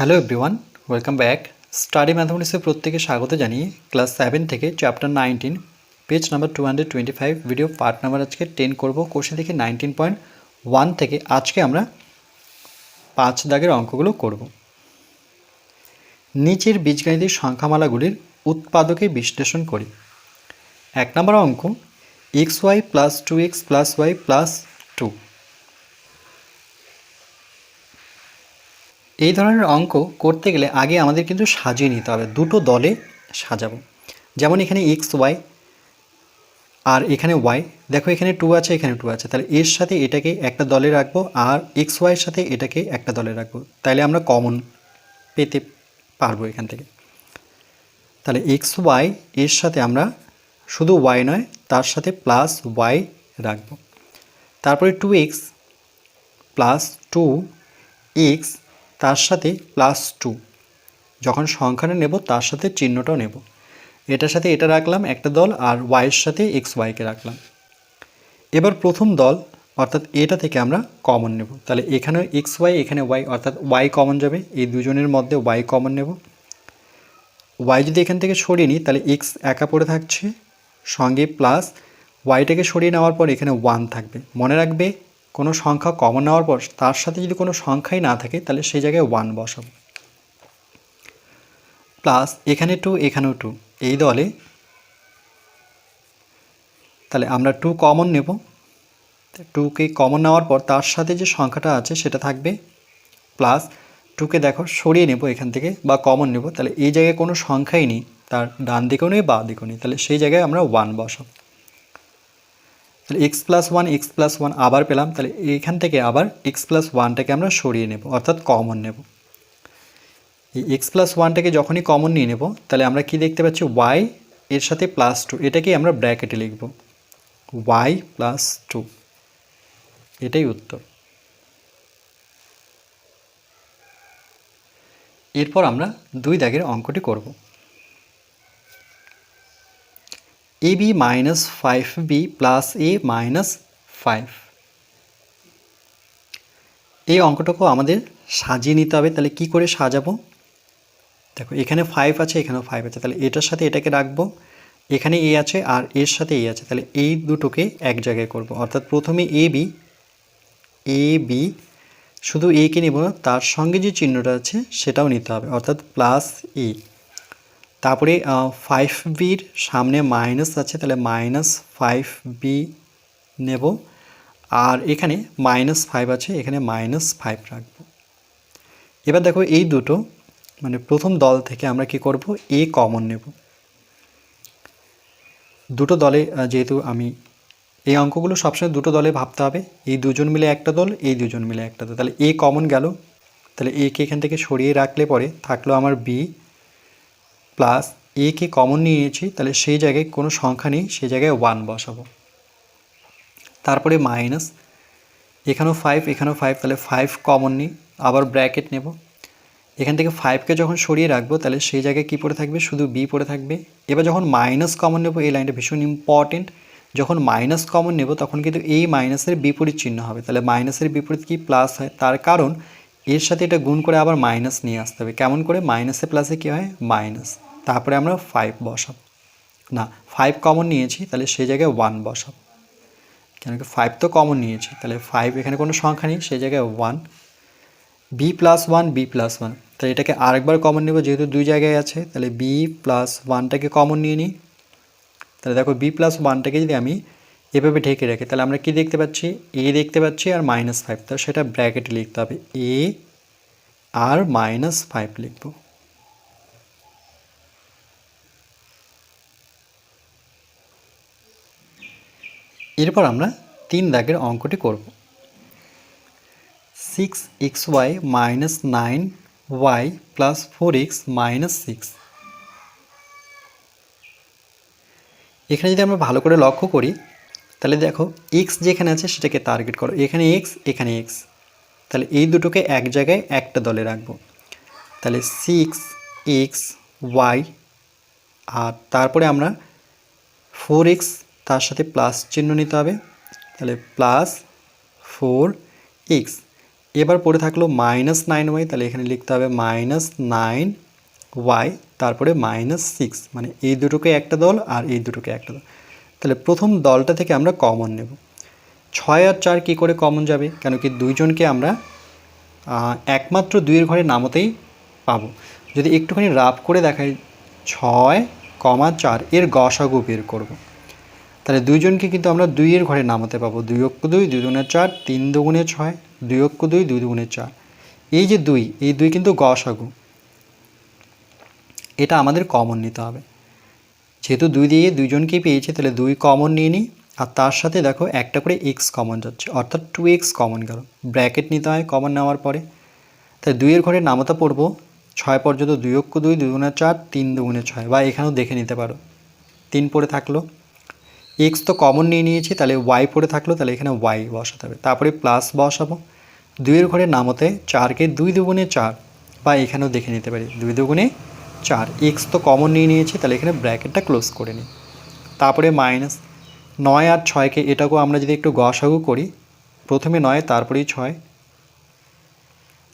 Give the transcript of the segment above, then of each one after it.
Hello everyone welcome back study ম্যাথামেটিক্সের প্রত্যেকে স্বাগত জানিয়ে ক্লাস সেভেন থেকে chapter nineteen page number two hundred twenty five video part number আজকে ten করব। Question থেকে নাইনটিন পয়েন্ট ওয়ান থেকে আজকে আমরা পাঁচ দাগের অঙ্কগুলো করব। নিচের বীজগণিতের সংখ্যামালাগুলির উৎপাদকে বিশ্লেষণ করি। এক নম্বর অঙ্ক X Y plus two X plus Y plus two এই ধরনের অঙ্ক করতে গেলে আগে আমাদের কিন্তু সাজিয়ে নিতে হবে। দুটো দলে সাজাবো। যেমন এখানে এক্স ওয়াই আর এখানে ওয়াই দেখো এখানে টু আছে, এখানে টু আছে। তাহলে এর সাথে এটাকে একটা দলে রাখব আর এক্স ওয়াইয়ের সাথে এটাকে একটা দলে রাখব। তাহলে আমরা কমন পেতে পারব এখান থেকে। তাহলে এক্স ওয়াই এর সাথে আমরা শুধু ওয়াই নয়, তার সাথে প্লাস ওয়াই রাখব। তারপরে two X plus two X তার সাথে প্লাস টু যখন সংখ্যাটা নেব, তার সাথে চিহ্নটাও নেব। এটার সাথে এটা রাখলাম, একটা দল, আর ওয়াইয়ের সাথে এক্স ওয়াইকে রাখলাম। এবার প্রথম দল, অর্থাৎ এটা থেকে আমরা কমন নেব। তাহলে এখানে এক্স ওয়াই এখানে ওয়াই অর্থাৎ ওয়াই কমন যাবে। এই দুজনের মধ্যে ওয়াই কমন নেব। ওয়াই যদি এখান থেকে সরিয়ে নিই, তাহলে এক্স একা পড়ে থাকছে। সঙ্গে প্লাস ওয়াইটাকে সরিয়ে নেওয়ার পর এখানে ওয়ান থাকবে। মনে রাখবে কোনো সংখ্যা কমন নেওয়ার পর তার সাথে যদি কোনো সংখ্যাই না থাকে, তাহলে সেই জায়গায় ওয়ান বসাবো। প্লাস এখানে টু এখানেও টু এই দলে তাহলে আমরা টু কমন নেব। টুকে কমন নেওয়ার পর তার সাথে যে সংখ্যাটা আছে, সেটা থাকবে প্লাস টুকে দেখো সরিয়ে নেব এখান থেকে বা কমন নেব। তাহলে এই জায়গায় কোনো সংখ্যাই নেই, তার ডান দিকেও নেই, বা দিকেও নেই। তাহলে সেই জায়গায় আমরা ওয়ান বসাবো। তাহলে X plus one X plus one আবার পেলাম, তাহলে এইখান থেকে আবার এক্স প্লাস ওয়ানটাকে আমরা সরিয়ে নেব, অর্থাৎ কমন নেব। এই এক্স প্লাস ওয়ানটাকে যখনই কমন নিয়ে নেব, তাহলে আমরা কি দেখতে পাচ্ছি? ওয়াই এর সাথে প্লাস টু এটাকেই আমরা ব্র্যাকেটে লিখব। ওয়াই প্লাস টু এটাই উত্তর। এরপর আমরা দুই দাগের অঙ্কটি করব। A B minus five B plus A minus five এই অঙ্কটাকেও আমাদের সাজিয়ে নিতে হবে। তাহলে কি করে সাজাবো? দেখো, এখানে ফাইভ আছে, এখানেও ফাইভ আছে। তাহলে এটার সাথে এটাকে রাখব। এখানে এ আছে আর এর সাথে এ আছে। তাহলে এই দুটোকে এক জায়গায় করব। অর্থাৎ প্রথমে এ বি এ বি শুধু এ কে নেব না, তার সঙ্গে যে চিহ্নটা আছে, সেটাও নিতে হবে। অর্থাৎ প্লাস এ তারপরে ফাইভ বির সামনে মাইনাস আছে, তাহলে মাইনাস ফাইভ বি নেব। আর এখানে মাইনাস ফাইভ আছে, এখানে মাইনাস ফাইভ রাখব। এবার দেখো এই দুটো মানে প্রথম দল থেকে আমরা কি করব? এ কমন নেব। দুটো দলে যেহেতু আমি এই অঙ্কগুলো সবসময় দুটো দলে ভাবতে হবে, এই দুজন মিলে একটা দল, এই দুজন মিলে একটা দল। তাহলে এ কমন গেল। তাহলে এ কে এখান থেকে সরিয়ে রাখলে পরে থাকল আমার বি প্লাস এ কে কমন নিয়েছি, তাহলে সেই জায়গায় কোনো সংখ্যা নেই, সেই জায়গায় ওয়ান বসাবো। তারপরে মাইনাস এখানেও ফাইভ এখানেও ফাইভ তাহলে ফাইভ কমন নিই, আবার ব্র্যাকেট নেব। এখান থেকে ফাইভকে যখন সরিয়ে রাখব, তাহলে সেই জায়গায় কী পড়ে থাকবে? শুধু বি পড়ে থাকবে। এবার যখন মাইনাস কমন নেব, এই লাইনটা ভীষণ ইম্পর্টেন্ট যখন মাইনাস কমন নেব, তখন কিন্তু এই মাইনাসের বিপরীত চিহ্ন হবে। তাহলে মাইনাসের বিপরীত কি প্লাস হয়? তার কারণ, এর সাথে এটা গুণ করে আবার মাইনাস নিয়ে আসতে হবে। কেমন করে? মাইনাসে প্লাসে কী হয়? মাইনাস তারপরে আমরা ফাইভ বসাব। না ফাইভ কমন নিয়েছি, তাহলে সেই জায়গায় ওয়ান বসাব। কেন কি ফাইভ তো কমন নিয়েছি, তাহলে ফাইভ এখানে কোনো সংখ্যা নেই, সেই জায়গায় one B plus one B plus one তাহলে এটাকে আরেকবার কমন নেব, যেহেতু দুই জায়গায় আছে, তাহলে বি প্লাস ওয়ানটাকে কমন নিয়ে নিই। তাহলে দেখো বি প্লাস ওয়ানটাকে যদি আমি এভাবে ঢেকে রাখি, তাহলে আমরা কি দেখতে পাচ্ছি? এ দেখতে পাচ্ছি আর মাইনাস ফাইভ তাহলে সেটা ব্র্যাকেটে লিখতে হবে। এ আর মাইনাস ফাইভ লিখব। এরপর আমরা তিন দাগের অঙ্কটি করব। Six X Y minus nine Y plus four X minus six এখানে যদি আমরা ভালো করে লক্ষ্য করি, তাহলে দেখো এক্স যেখানে আছে সেটাকে টার্গেট করো। এখানে এক্স এখানে এক্স তাহলে এই দুটোকে এক জায়গায় একটা দলে রাখব। তাহলে সিক্স এক্স ওয়াই আর তারপরে আমরা ফোর এক্স তার সাথে প্লাস চিহ্ন নিতে হবে। তাহলে প্লাস ফোর এক্স এবার পড়ে থাকল মাইনাস নাইন ওয়াই তাহলে এখানে লিখতে হবে মাইনাস নাইন ওয়াই তারপরে মাইনাস সিক্স মানে এই দুটোকে একটা দল আর এই দুটোকে একটা দল। তাহলে প্রথম দলটা থেকে আমরা কমন নেব। ছয় আর চার কী করে কমন যাবে? কেন কি দুইজনকে আমরা একমাত্র দুইয়ের ঘরে নামতেই পাবো। যদি একটুখানি রাফ করে দেখাই, ছয়, কমা চার, এর গসাগু বের করব। তাহলে দুইজনকে কিন্তু আমরা দুইয়ের ঘরে নামাতে পাবো। দুই অক্ষ দুই দুই দুগুণে চার, তিন দুগুণে ছয়, দুই অক্ষ দুই দুই দুগুণে চার। এই যে দুই, এই দুই কিন্তু গসাগু এটা আমাদের কমন নিতে হবে। যেহেতু দুই দিয়ে দুইজনকেই পেয়েছে, তাহলে দুই কমন নিয়ে নিই। আর তার সাথে দেখো একটা করে এক্স কমন যাচ্ছে, অর্থাৎ টু এক্স কমন গেল। ব্র্যাকেট নিতে হয় কমন নেওয়ার পরে। তাই দুইয়ের ঘরে নামতা পড়ব। ছয় পর্যন্ত দুই অক্ষ দুই দুই গুণে চার, তিন দুগুণে ছয়। বা এখানেও দেখে নিতে পারো। তিন পড়ে থাকল। এক্স তো কমন নিয়ে নিয়েছি, তাহলে ওয়াই পড়ে থাকল, তাহলে এখানে ওয়াই বসাতে হবে। তারপরে প্লাস বসাবো। দুইয়ের ঘরে নামতে চারকে দুই দুগুণে চার, বা এখানেও দেখে নিতে পারি, দুই দুগুণে চার। এক্স তো কমন নিয়ে নিয়েছি, তাহলে এখানে ব্র্যাকেটটা ক্লোজ করে নিই। তারপরে মাইনাস নয় আর ছয়কে এটাকেও আমরা যদি একটু গসাগু করি, প্রথমে নয়, তারপরেই ছয়।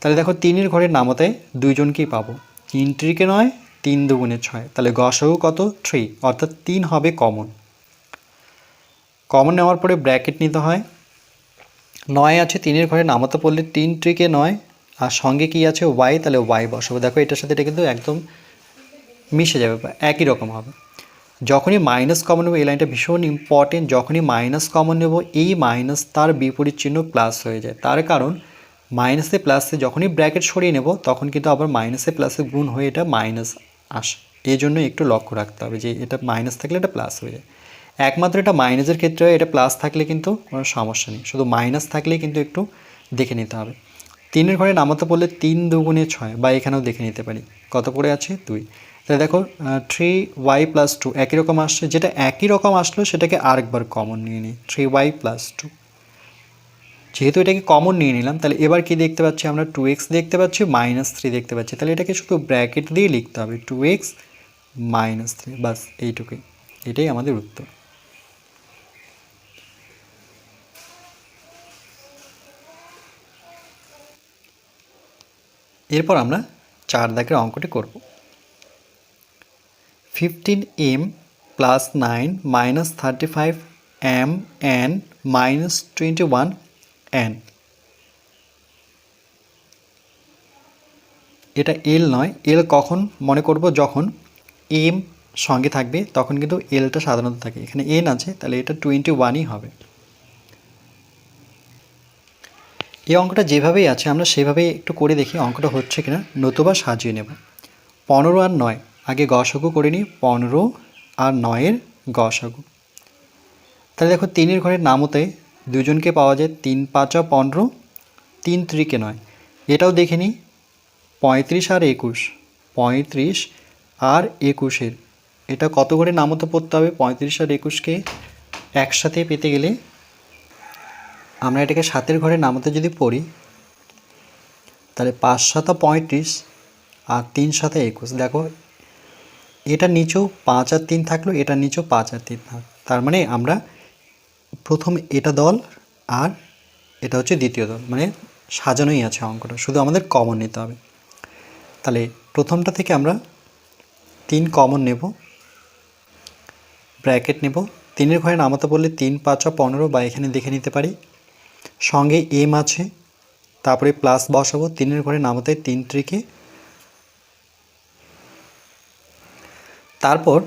তাহলে দেখো তিনের ঘরের নামতে দুইজনকেই পাবো। তিন ট্রিকে নয়, তিন দুগুণে ছয়। তাহলে গসাগু কত? থ্রি অর্থাৎ তিন হবে কমন কমন নেওয়ার পরে ব্র্যাকেট নিতে হয়। নয় আছে তিনের ঘরে নামাতে পড়লে তিন ট্রিকে নয়। আর সঙ্গে কি আছে? ওয়াই, তাহলে ওয়াই বসাবো। দেখো, এটার সাথে এটা কিন্তু একদম মিশে যাবে একই রকম হবে। যখনই মাইনাস কমন নেব, এই লাইনটা ভীষণ ইম্পর্টেন্ট যখনই মাইনাস কমন নেব, এই মাইনাস তার বিপরীত চিহ্ন প্লাস হয়ে যায়। তার কারণ মাইনাসে প্লাসে যখনই ব্র্যাকেট সরিয়ে নেব, তখন কিন্তু আবার মাইনাসে প্লাসে গুণ হয়ে এটা মাইনাস আসে। এই জন্য একটু লক্ষ্য রাখতে হবে যে এটা মাইনাস থাকলে এটা প্লাস হয়ে যায়। একমাত্র এটা মাইনাসের ক্ষেত্রে এটা প্লাস থাকলে কিন্তু কোনো সমস্যা নেই। শুধু মাইনাস থাকলেই কিন্তু একটু দেখে নিতে হবে। তিনের ঘরে নামাতে পড়লে তিন দুগুণে ছয় বা এখানেও দেখে নিতে পারি। কত করে আছে? দুই। তাহলে দেখো থ্রি ওয়াই প্লাস টু একই রকম আসছে। যেটা একই রকম আসলো, সেটাকে আরেকবার কমন নিয়ে নিই। থ্রি ওয়াই প্লাস টু যেহেতু এটাকে কমন নিয়ে নিলাম, তাহলে এবার কি দেখতে পাচ্ছি আমরা? টু এক্স দেখতে পাচ্ছি মাইনাস থ্রি দেখতে পাচ্ছি। তাহলে এটাকে শুধু ব্র্যাকেট দিয়ে লিখতে হবে। টু এক্স মাইনাস থ্রি বাস এইটুকুই। এটাই আমাদের উত্তর। এরপর আমরা চার দাগের অঙ্কটি করব। Fifteen M plus nine minus thirty five M N minus twenty one N এটা এল নয়। এল কখন মনে করব যখন এম সঙ্গে থাকবে, তখন কিন্তু এলটা সাধারণত থাকে। এখানে এন আছে, তাহলে এটা টোয়েন্টি ওয়ানই হবে। এই অঙ্কটা যেভাবেই আছে, আমরা সেভাবেই একটু করে দেখি অঙ্কটা হচ্ছে কিনা। নতুবা সাজিয়ে নেব। পনেরো আর নয়, আগে গসাগু করে নিই। পনেরো আর নয়ের গসাগু তাহলে দেখো তিনের ঘরের নামতে দুজনকে পাওয়া যায় তিন পাঁচা পনেরো, তিন ত্রিকে নয়। এটাও দেখে নিই, পঁয়ত্রিশ আর একুশ, পঁয়ত্রিশ আর একুশের। এটা কত করে নামতে পড়তে হবে? পঁয়ত্রিশ আর একুশকে একসাথে পেতে গেলে আমরা এটাকে সাতের ঘরে নামাতে যদি পড়ি, তাহলে পাঁচ সাতা পঁয়ত্রিশ আর তিন সাথে একুশ। দেখো, এটা নিচেও পাঁচ আর তিন থাকল এটা নিচেও পাঁচ আর তিন থাক তার মানে আমরা প্রথম এটা দল আর এটা হচ্ছে দ্বিতীয় দল। মানে সাজানোই আছে অঙ্কটা, শুধু আমাদের কমন নিতে হবে। তাহলে প্রথমটা থেকে আমরা তিন কমন নেব ব্র্যাকেট নেব। তিনের ঘরে নামাতে বললে তিন, পাঁচা পনেরো বা এখানে দেখে নিতে পারি। সঙ্গে এম আছে, তারপরে প্লাস বসাবো, তিনের ঘরে নামাতে তিন ত্রিকে। তারপর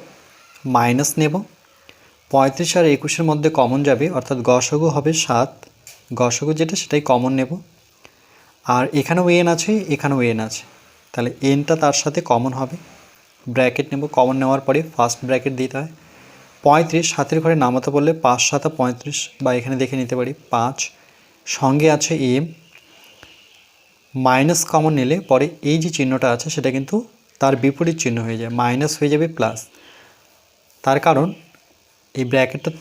মাইনাস নেব। পঁয়ত্রিশ আর একুশের মধ্যে কমন যাবে, অর্থাৎ গসগু হবে সাত। গসগু যেটা, সেটাই কমন নেব। আর এখানেও এন আছে, এখানেও এন আছে। তাহলে এনটা তার সাথে কমন হবে। ব্র্যাকেট নেব কমন নেওয়ার পরে ফার্স্ট ব্র্যাকেট দিতে হয়। পঁয়ত্রিশ সাতের ঘরে নামাতে বললে পাঁচ সাতা পঁয়ত্রিশ, বা এখানে দেখে নিতে পারি, পাঁচ। সঙ্গে আছে এম মাইনাস কমন নিলে পরে এই যে চিহ্নটা আছে সেটা কিন্তু তার বিপরীত চিহ্ন হয়ে যায়, মাইনাস হয়ে যাবে প্লাস। তার কারণ এই ব্র্যাকেটটা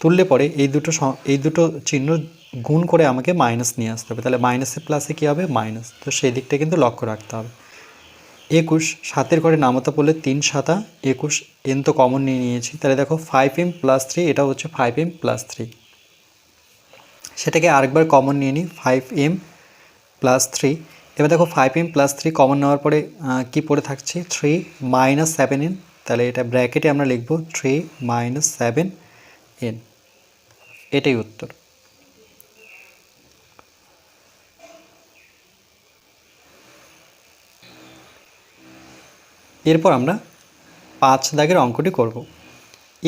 তুললে পরে এই দুটো এই দুটো চিহ্ন গুণ করে আমাকে মাইনাস নিয়ে আসতে হবে। তাহলে মাইনাসে প্লাসে কী হবে? মাইনাস। তো সেই দিকটা কিন্তু লক্ষ্য রাখতে হবে। একুশ, সাতের ঘরে নামাতে পড়লে তিন সাতা, একুশ এন তো কমন নিয়ে নিয়েছি। তাহলে দেখো ফাইভ এম প্লাস থ্রি এটা হচ্ছে ফাইভ এম প্লাস থ্রি সেটাকে আরেকবার কমন নিয়ে নিই ফাইভ এম প্লাস থ্রি এবার দেখো five M plus three common নেওয়ার পরে কি পড়ে থাকছে? থ্রি মাইনাস সেভেন এন তাহলে এটা ব্র্যাকেটে আমরা লিখব থ্রি মাইনাস সেভেন এন এটাই উত্তর। এরপর আমরা পাঁচ দাগের অঙ্কটি করব।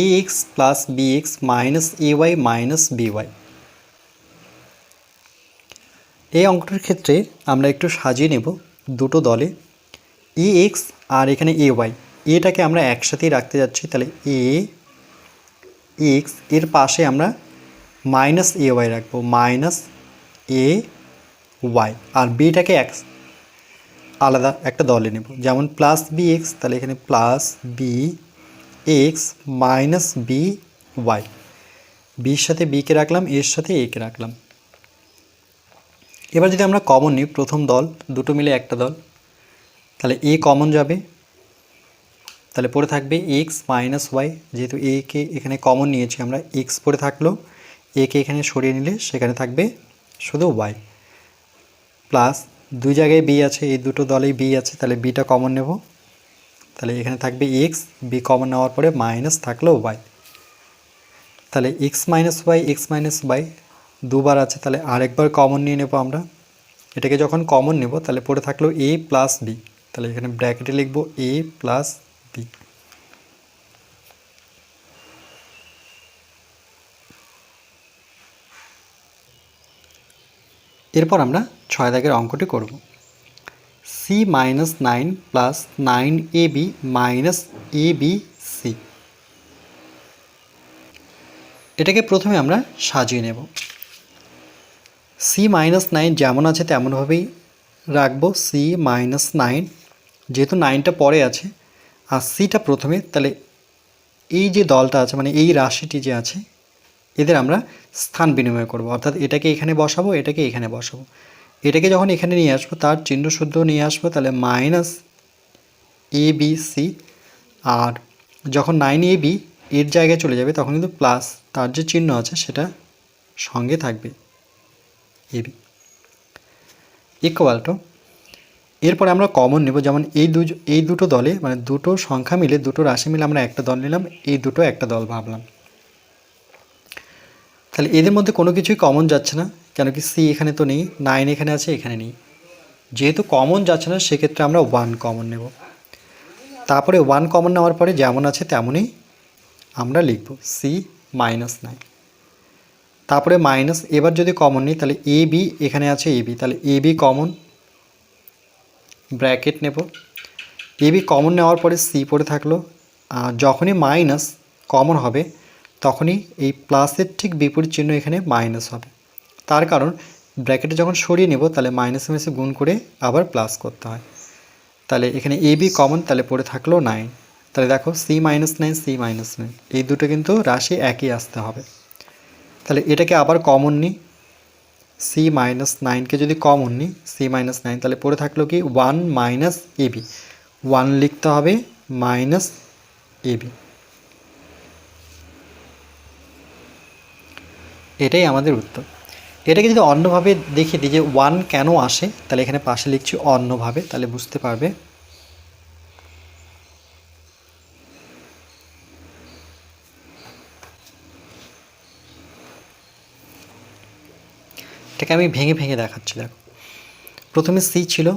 A X plus B X minus A Y minus B Y এই অঙ্কটার ক্ষেত্রে আমরা একটু সাজিয়ে নেব দুটো দলে। ই এক্স আর এখানে এ ওয়াই এটাকে আমরা একসাথেই রাখতে যাচ্ছি, তাহলে এ এক্সের পাশে আমরা মাইনাস এ ওয়াই রাখব মাইনাস এ ওয়াই আর বিটাকে এক আলাদা একটা দলে নেব। যেমন প্লাস বি এক্স তাহলে এখানে plus B X minus B Y বির সাথে বিকে রাখলাম এর সাথে একে রাখলাম। এবার যদি আমরা কমন নিই, প্রথম দল, দুটো মিলে একটা দল, তাহলে এ কমন যাবে। তাহলে পড়ে থাকবে এক্স মাইনাস ওয়াই যেহেতু এ কে এখানে কমন নিয়েছি আমরা এক্স পড়ে থাকল এ কে এখানে সরিয়ে নিলে সেখানে থাকবে শুধু ওয়াই প্লাস দুই জায়গায় বি আছে, এই দুটো দলেই বি আছে, তাহলে বিটা কমন নেব। তাহলে এখানে থাকবে এক্স বি কমন নেওয়ার পরে মাইনাস থাকল ওয়াই তাহলে X minus Y X minus Y দুবার আছে, তাহলে আরেকবার কমন নিয়ে নেব আমরা। এটাকে যখন কমন নেব, তাহলে পড়ে থাকল এ প্লাস বি তাহলে এখানে ব্র্যাকেটে লিখব এ প্লাস বি এরপর আমরা ছয় দাগের অঙ্কটি করব। C minus nine plus nine A B minus A B C এটাকে প্রথমে আমরা সাজিয়ে নেব। সি মাইনাস নাইন যেমন আছে তেমনভাবেই রাখব। সি মাইনাস নাইন যেহেতু নাইনটা পরে আছে, আর সিটা প্রথমে, তাহলে এই যে দলটা আছে মানে এই রাশিটি যে আছে, এদের আমরা স্থান বিনিময় করব। অর্থাৎ এটাকে এখানে বসাবো, এটাকে এখানে বসাবো। এটাকে যখন এখানে নিয়ে আসব, তার চিহ্ন শুদ্ধ নিয়ে আসব, তাহলে মাইনাস এ বি সি আর যখন নাইন এ বি এর জায়গায় চলে যাবে, তখন কিন্তু প্লাস তার যে চিহ্ন আছে, সেটা সঙ্গে থাকবে। এবি ইকুয়াল টু এরপরে আমরা কমন নেব, যেমন এই দু এই দুটো দলে মানে দুটো সংখ্যা মিলে, দুটো রাশি মিলে আমরা একটা দল নিলাম, এই দুটো একটা দল ভাবলাম। তাহলে এদের মধ্যে কোনো কিছুই কমন যাচ্ছে না, কেন কি সি এখানে তো নেই নাইন এখানে আছে, এখানে নেই। যেহেতু কমন যাচ্ছে না, সেক্ষেত্রে আমরা ওয়ান কমন নেব। তারপরে ওয়ান কমন নেওয়ার পরে যেমন আছে, তেমনই আমরা লিখব সি মাইনাস নাইন তারপরে মাইনাস এবার যদি কমন নিই, তাহলে এ বি এখানে আছে এ বি তাহলে এ বি কমন ব্র্যাকেট নেব। এ বি কমন নেওয়ার পরে সি পড়ে থাকল। আর যখনই মাইনাস কমন হবে, তখনই এই প্লাসের ঠিক বিপরীত চিহ্ন এখানে মাইনাস হবে। তার কারণ ব্র্যাকেটে যখন সরিয়ে নেব, তাহলে মাইনাস মেসে গুণ করে আবার প্লাস করতে হয়। তাহলে এখানে এ বি কমন তাহলে পড়ে থাকল নাইন তাহলে দেখো C minus nine C minus nine এই দুটো কিন্তু রাশি একই আসতে হবে। তাহলে এটাকে আবার কমন নিই সি মাইনাস নাইনকে যদি কমন নিই সি মাইনাস নাইন তাহলে পড়ে থাকল কি? ওয়ান মাইনাস এবি ওয়ান লিখতে হবে মাইনাস এবি এটাই আমাদের উত্তর। এটাকে যদি অন্যভাবে দেখিয়ে দিই যে ওয়ান কেন আসে, তাহলে এখানে পাশে লিখছি অন্যভাবে, তাহলে বুঝতে পারবে এটাকে আমি ভেঙে ভেঙে দেখাচ্ছি, দেখো। প্রথমে সি ছিল,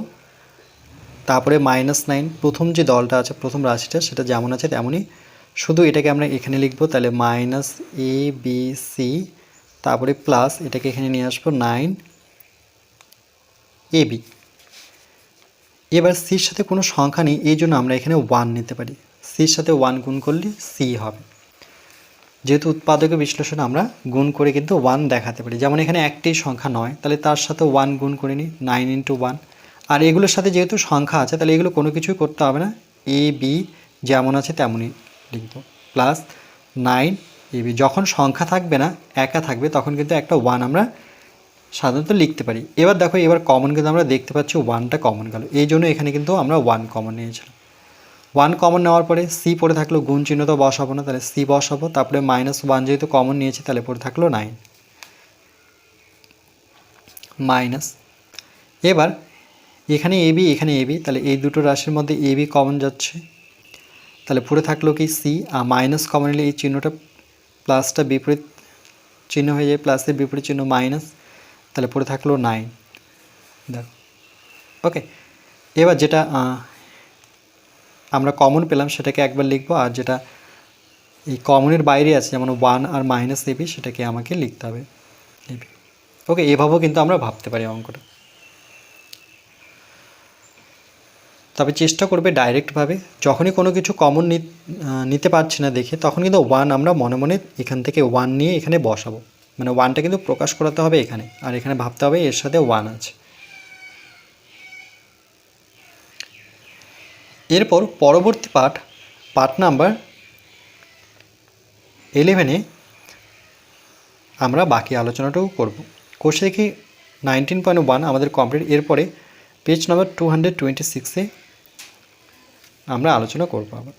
তারপরে মাইনাস নাইন প্রথম যে দলটা আছে, প্রথম রাশিটা, সেটা যেমন আছে তেমনই। শুধু এটাকে আমরা এখানে লিখব, তাহলে মাইনাস এ বি সি তারপরে প্লাস এটাকে এখানে নিয়ে আসব নাইন এ বি এবার সির সাথে কোনো সংখ্যা নেই, এই জন্য আমরা এখানে ওয়ান নিতে পারি। সির সাথে ওয়ান গুণ করলে সি হবে। যেহেতু উৎপাদকের বিশ্লেষণ আমরা গুণ করে কিন্তু ওয়ান দেখাতে পারি। যেমন এখানে একটি সংখ্যা নয়, তাহলে তার সাথে ওয়ান গুণ করে নিই নাইন ইন্টু ওয়ান আর এগুলোর সাথে যেহেতু সংখ্যা আছে, তাহলে এগুলো কোনো কিছুই করতে হবে না। এ বি যেমন আছে তেমনই লিখব। প্লাস নাইন এ বি যখন সংখ্যা থাকবে না, একা থাকবে, তখন কিন্তু একটা ওয়ান আমরা সাধারণত লিখতে পারি। এবার দেখো, এবার কমন কিন্তু আমরা দেখতে পাচ্ছি ওয়ানটা কমন গেল। এই জন্য এখানে কিন্তু আমরা ওয়ান কমন নিয়েছিলাম। ওয়ান কমন নেওয়ার পরে সি পড়ে থাকল গুণ চিহ্ন তো বসাবো না, তাহলে সি বসাবো তারপরে মাইনাস ওয়ান যেহেতু কমন নিয়েছি, তাহলে পড়ে থাকল নাইন মাইনাস এবার এখানে এবি এখানে এবি তাহলে এই দুটো রাশির মধ্যে এবি কমন যাচ্ছে। তাহলে পড়ে থাকল কি সি আর মাইনাস কমন নিলে এই চিহ্নটা প্লাসটা বিপরীত চিহ্ন হয়ে যায় প্লাসের বিপরীত চিহ্ন মাইনাস তাহলে পড়ে থাকল নাইন দেখো। ওকে এবার যেটা আমরা কমন পেলাম, সেটাকে একবার লিখব, আর যেটা এই কমনের বাইরে আছে, যেমন ওয়ান আর মাইনাস এবি সেটাকে আমাকে লিখতে হবে। এবি ওকে এভাবেও কিন্তু আমরা ভাবতে পারি অঙ্কটা। তবে চেষ্টা করবে ডাইরেক্টভাবে যখনই কোনো কিছু কমন নিতে পারছি না দেখে, তখন কিন্তু ওয়ান আমরা মনে মনে এখান থেকে ওয়ান নিয়ে এখানে বসাবো। মানে ওয়ানটা কিন্তু প্রকাশ করাতে হবে এখানে, আর এখানে ভাবতে হবে এর সাথে ওয়ান আছে। এরপর পরবর্তী পাঠ পাঠ নাম্বার ইলেভেনে আমরা বাকি আলোচনাটাও করব। কোর্স থেকে নাইনটিন পয়েন্ট ওয়ান আমাদের কমপ্লিট এরপরে page number two hundred twenty সিক্সে আমরা আলোচনা করব আবার।